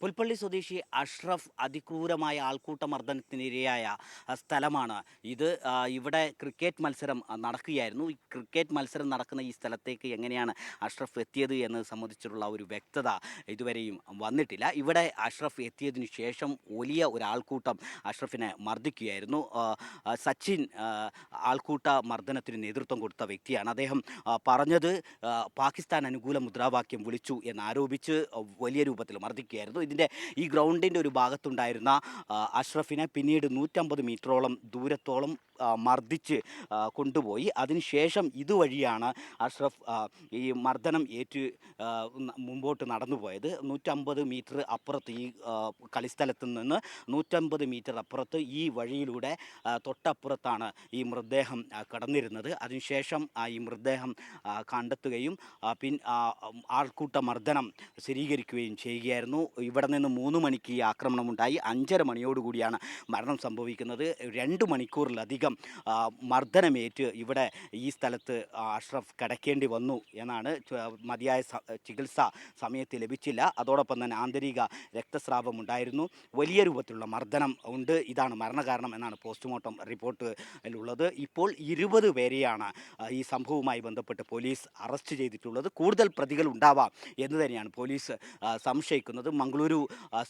പുൽപ്പള്ളി സ്വദേശി അഷ്റഫ് അതിക്രൂരമായ ആൾക്കൂട്ട മർദ്ദനത്തിനിരയായ സ്ഥലമാണ്. ഇത് ഇവിടെ ക്രിക്കറ്റ് മത്സരം നടക്കുകയായിരുന്നു. ഈ ക്രിക്കറ്റ് മത്സരം നടക്കുന്ന ഈ സ്ഥലത്തേക്ക് എങ്ങനെയാണ് അഷ്റഫ് എത്തിയത് എന്ന് സംബന്ധിച്ചിട്ടുള്ള ഒരു വ്യക്തത ഇതുവരെയും വന്നിട്ടില്ല. ഇവിടെ അഷ്റഫ് എത്തിയതിനു ശേഷം വലിയ ഒരു ആൾക്കൂട്ടം അഷ്റഫിനെ മർദ്ദിക്കുകയായിരുന്നു. സച്ചിൻ ആൾക്കൂട്ട മർദ്ദനത്തിന് നേതൃത്വം കൊടുത്ത വ്യക്തിയാണ് അദ്ദേഹം പറഞ്ഞത് പാകിസ്ഥാൻ അനുകൂല മുദ്രാവാക്യം വിളിച്ചു എന്നാരോപിച്ച് വലിയ രൂപത്തിൽ മർദ്ദിക്കുകയായിരുന്നു. ഇതിന്റെ ഈ ഗ്രൗണ്ടിന്റെ ഒരു ഭാഗത്തുണ്ടായിരുന്ന അഷ്റഫിനെ പിന്നീട് നൂറ്റമ്പത് മീറ്ററോളം ദൂരത്തോളം മർദ്ദിച്ച് കൊണ്ടുപോയി. അതിനുശേഷം ഇതുവഴിയാണ് അഷ്റഫ് ഈ മർദ്ദനം ഏറ്റ് മുമ്പോട്ട് നടന്നു പോയത് നൂറ്റമ്പത് മീറ്റർ അപ്പുറത്ത് ഈ കളിസ്ഥലത്ത് നിന്ന് നൂറ്റമ്പത് മീറ്റർ അപ്പുറത്ത് ഈ വഴിയിലൂടെ തൊട്ടപ്പുറത്താണ് ഈ മൃതദേഹം കിടന്നിരുന്നത്. അതിനുശേഷം ഈ മൃതദേഹം കണ്ടെത്തുകയും പിൻ ആൾക്കൂട്ട മർദ്ദനം സ്ഥിരീകരിക്കുകയും ചെയ്യുകയായിരുന്നു. ഇവിടെ നിന്ന് മൂന്ന് മണിക്ക് ഈ ആക്രമണം ഉണ്ടായി. അഞ്ചര മണിയോടുകൂടിയാണ് മരണം സംഭവിക്കുന്നത്. രണ്ട് മണിക്കൂറിലധികം ആ, മർദ്ദനമേറ്റ് ഇവിടെ ഈ സ്ഥലത്ത് അഷ്റഫ് കിടക്കേണ്ടി വന്നു എന്നാണ് മതിയായ ചികിത്സ സമയത്ത് ലഭിച്ചില്ല. അതോടൊപ്പം തന്നെ ആന്തരിക രക്തസ്രാവം ഉണ്ടായിരുന്നു. വലിയ രൂപത്തിലുള്ള മർദ്ദനം ഉണ്ട്. ഇതാണ് മരണകാരണം എന്നാണ് പോസ്റ്റ്മോർട്ടം റിപ്പോർട്ടിലുള്ളത് ഇപ്പോൾ ഇരുപത് പേരെയാണ് ഈ സംഭവവുമായി ബന്ധപ്പെട്ട് പോലീസ് അറസ്റ്റ് ചെയ്തിട്ടുള്ളത്. കൂടുതൽ പ്രതികൾ ഉണ്ടാവാം എന്ന് തന്നെയാണ് പോലീസ് സംശയിക്കുന്നത്. മംഗളൂരു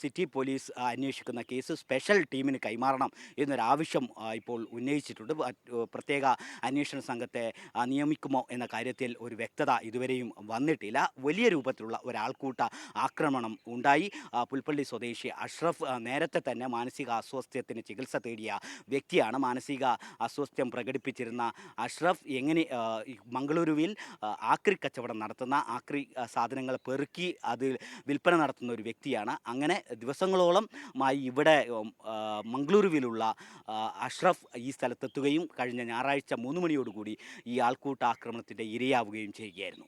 സിറ്റി പോലീസ് അന്വേഷിക്കുന്ന കേസ് സ്പെഷ്യൽ ടീമിന് കൈമാറണം എന്നൊരാവശ്യം ഇപ്പോൾ ഉന്നയിച്ചിട്ടുണ്ട്. മറ്റ് പ്രത്യേക അന്വേഷണ സംഘത്തെ നിയമിക്കുമോ എന്ന കാര്യത്തിൽ ഒരു വ്യക്തത ഇതുവരെയും വന്നിട്ടില്ല. വലിയ രൂപത്തിലുള്ള ഒരാൾക്കൂട്ട ആക്രമണം ഉണ്ടായി. പുൽപ്പള്ളി സ്വദേശി അഷ്റഫ് നേരത്തെ തന്നെ മാനസിക അസ്വാസ്ഥ്യത്തിന് ചികിത്സ തേടിയ വ്യക്തിയാണ്. മാനസിക അസ്വാസ്ഥ്യം പ്രകടിപ്പിച്ചിരുന്ന അഷ്റഫ് എങ്ങനെ മംഗളൂരുവിൽ ആക്രി കച്ചവടം നടത്തുന്ന ആക്രി സാധനങ്ങൾ പെറുക്കി അത് വിൽപ്പന നടത്തുന്ന ഒരു വ്യക്തിയാണ്. അങ്ങനെ ദിവസങ്ങളോളം ഇവിടെ മംഗളൂരുവിലുള്ള അഷ്റഫ് ഈ സ്ഥലത്തെത്തുകയും കഴിഞ്ഞ ഞായറാഴ്ച മൂന്ന് മണിയോടുകൂടി ഈ ആൾക്കൂട്ട ആക്രമണത്തിന്റെ ഇരയാവുകയും ചെയ്യുകയായിരുന്നു.